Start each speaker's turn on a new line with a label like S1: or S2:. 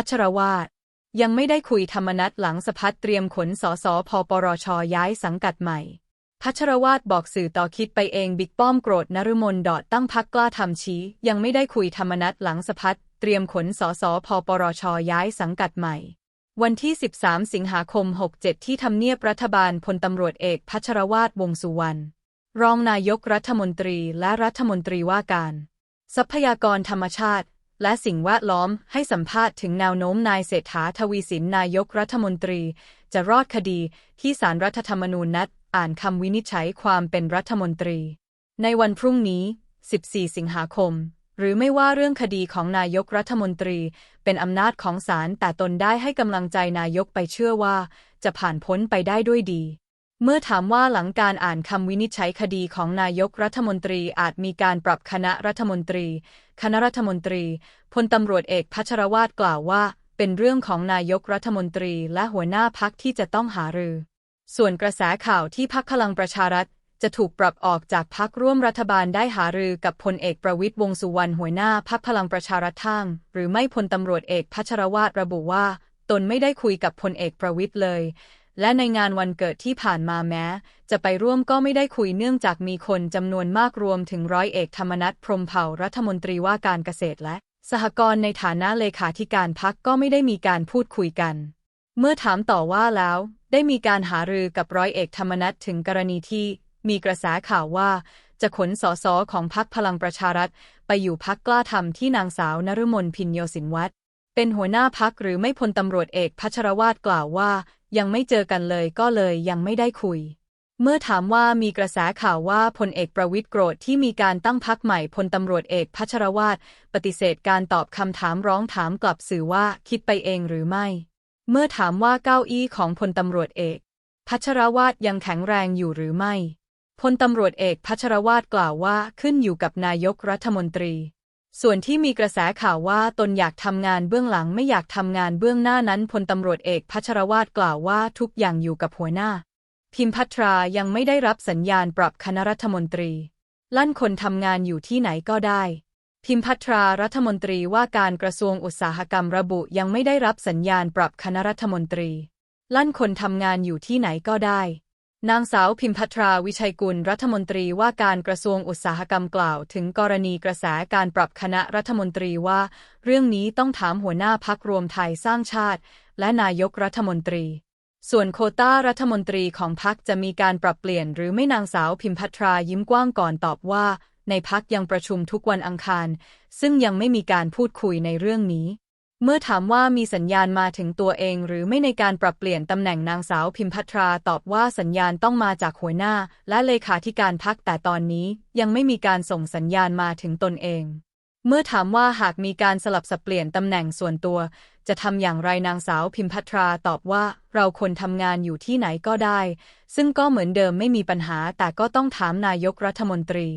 S1: พัชรวาทยังไม่ได้คุยธรรมนัตหลังสพัดเตรียมขนสสพปรชย้ายสังกัดใหม่ พัชรวาทบอกสื่อต่อคิดไปเองบิ๊กป้อมโกรธนฤมลดอดตั้งพักกล้าทำชี้ ยังไม่ได้คุยธรรมนัตหลังสพัดเตรียมขนสสพปรชย้ายสังกัดใหม่ วันที่ 13 สิงหาคม 67 ที่ทำเนียบรัฐบาลพลตำรวจเอกพัชรวาทวงสุวรรณรองนายกรัฐมนตรีและรัฐมนตรีว่าการ ทรัพยากรธรรมชาติ และสิ่งแวดล้อมให้สัมภาษณ์ถึงแนวโน้มนายเศรษฐาทวีสินนายกรัฐมนตรี จะรอดคดีที่สารรัฐธรรมนูญนัด อ่านคำวินิจฉัยความเป็นรัฐมนตรี ในวันพรุ่งนี้ 14 สิงหาคม หรือไม่ว่าเรื่องคดีของนายกรัฐมนตรี เป็นอำนาจของศาลแต่ตนได้ให้กำลังใจนายกไปเชื่อว่า จะผ่านพ้นไปได้ด้วยดี เมื่อถามว่าหลังการอ่านคำวินิจฉัยคดีของนายกรัฐมนตรีอาจมีการปรับคณะรัฐมนตรี คณะรัฐมนตรีพลตำรวจเอกพัชรวาทกล่าวว่า เป็นเรื่องของนายกรัฐมนตรีและหัวหน้าพักที่จะต้องหารือ ส่วนกระแสข่าวที่พักพลังประชารัฐจะถูกปรับออกจากพักร่วมรัฐบาลได้หารือกับพลเอกประวิตยวงสุวรรณหัวหน้าพักพลังประชารัฐทาง หรือไม่พลตำรวจเอกพัชรวาทระบุว่า ตนไม่ได้คุยกับพลเอกประวิตยเลย และในงานวันเกิดที่ผ่านมาแม้ จะไปร่วมก็ไม่ได้คุยเนื่องจากมีคนจำนวนมากรวมถึงร้อยเอกธรรมนัฐพรมเผ่ารัฐมนตรีว่าการเกษตรและ สหกรณ์ในฐานะเลขาธิการพักก็ไม่ได้มีการพูดคุยกัน เมื่อถามต่อว่าแล้ว ได้มีการหารือกับร้อยเอกธรรมนัฐถึงกรณีที่ มีกระแสข่าวว่า จะขนสสของพักพลังประชารัฐ ไปอยู่พักกล้าทำที่นางสาวนฤมลพินโยสินวัตรเป็นหัวหน้าพักหรือไม่พลตำรวจเอกพัชรวาทกล่าวว่า ยังไม่เจอกันเลยก็เลยยังไม่ได้คุย เมื่อถามว่ามีกระแสข่าวว่าพลเอกประวิตรโกรธที่มีการตั้งพักใหม่พลตำรวจเอกพัชรวาทปฏิเสธการตอบคำถามร้องถามกลับสื่อว่าคิดไปเองหรือไม่ เมื่อถามว่าเก้าอี้ของพลตำรวจเอก พัชรวาทยังแข็งแรงอยู่หรือไม่พลตำรวจเอกพัชรวาทกล่าวว่าขึ้นอยู่กับนายกรัฐมนตรี ส่วนที่มีกระแสข่าวว่าตนอยากทำงานเบื้องหลังไม่อยากทำงานเบื้องหน้านั้นพลตำรวจเอกพัชรวาทกล่าวว่าทุกอย่างอยู่กับหัวหน้า พิมพัทรายังไม่ได้รับสัญญาณปรับคณะรัฐมนตรี ลั่นคนทำงานอยู่ที่ไหนก็ได้ พิมพัทรารัฐมนตรีว่าการกระทรวงอุตสาหกรรมระบุยังไม่ได้รับสัญญาณปรับคณะรัฐมนตรี ลั่นคนทำงานอยู่ที่ไหนก็ได้ นางสาวพิมพัทราวิชัยกุลรัฐมนตรีว่าการกระทรวงอุตสาหกรรมกล่าว ถึงกรณีกระแสการปรับคณะรัฐมนตรีว่า เรื่องนี้ต้องถามหัวหน้าพักรวมไทยสร้างชาติ และนายกรัฐมนตรี ส่วนโคต้ารัฐมนตรีของพักจะมีการปรับเปลี่ยนหรือไม่นางสาวพิมพัทรายิ้มกว้างก่อนตอบว่า ในพักยังประชุมทุกวันอังคาร ซึ่งยังไม่มีการพูดคุยในเรื่องนี้ เมื่อถามว่ามีสัญญาณมาถึงตัวเองหรือไม่ในการปรับเปลี่ยนตำแหน่งนางสาวพิมพัทราตอบว่าสัญญาณต้องมาจากหัวหน้า และเลขาธิการพักแต่ตอนนี้ยังไม่มีการส่งสัญญาณมาถึงตนเอง เมื่อถามว่าหากมีการสลับสับเปลี่ยนตำแหน่งส่วนตัว จะทำอย่างไรนางสาวพิมพัทราตอบว่าเราคนทำงานอยู่ที่ไหนก็ได้ ซึ่งก็เหมือนเดิมไม่มีปัญหาแต่ก็ต้องถามนายกรัฐมนตรี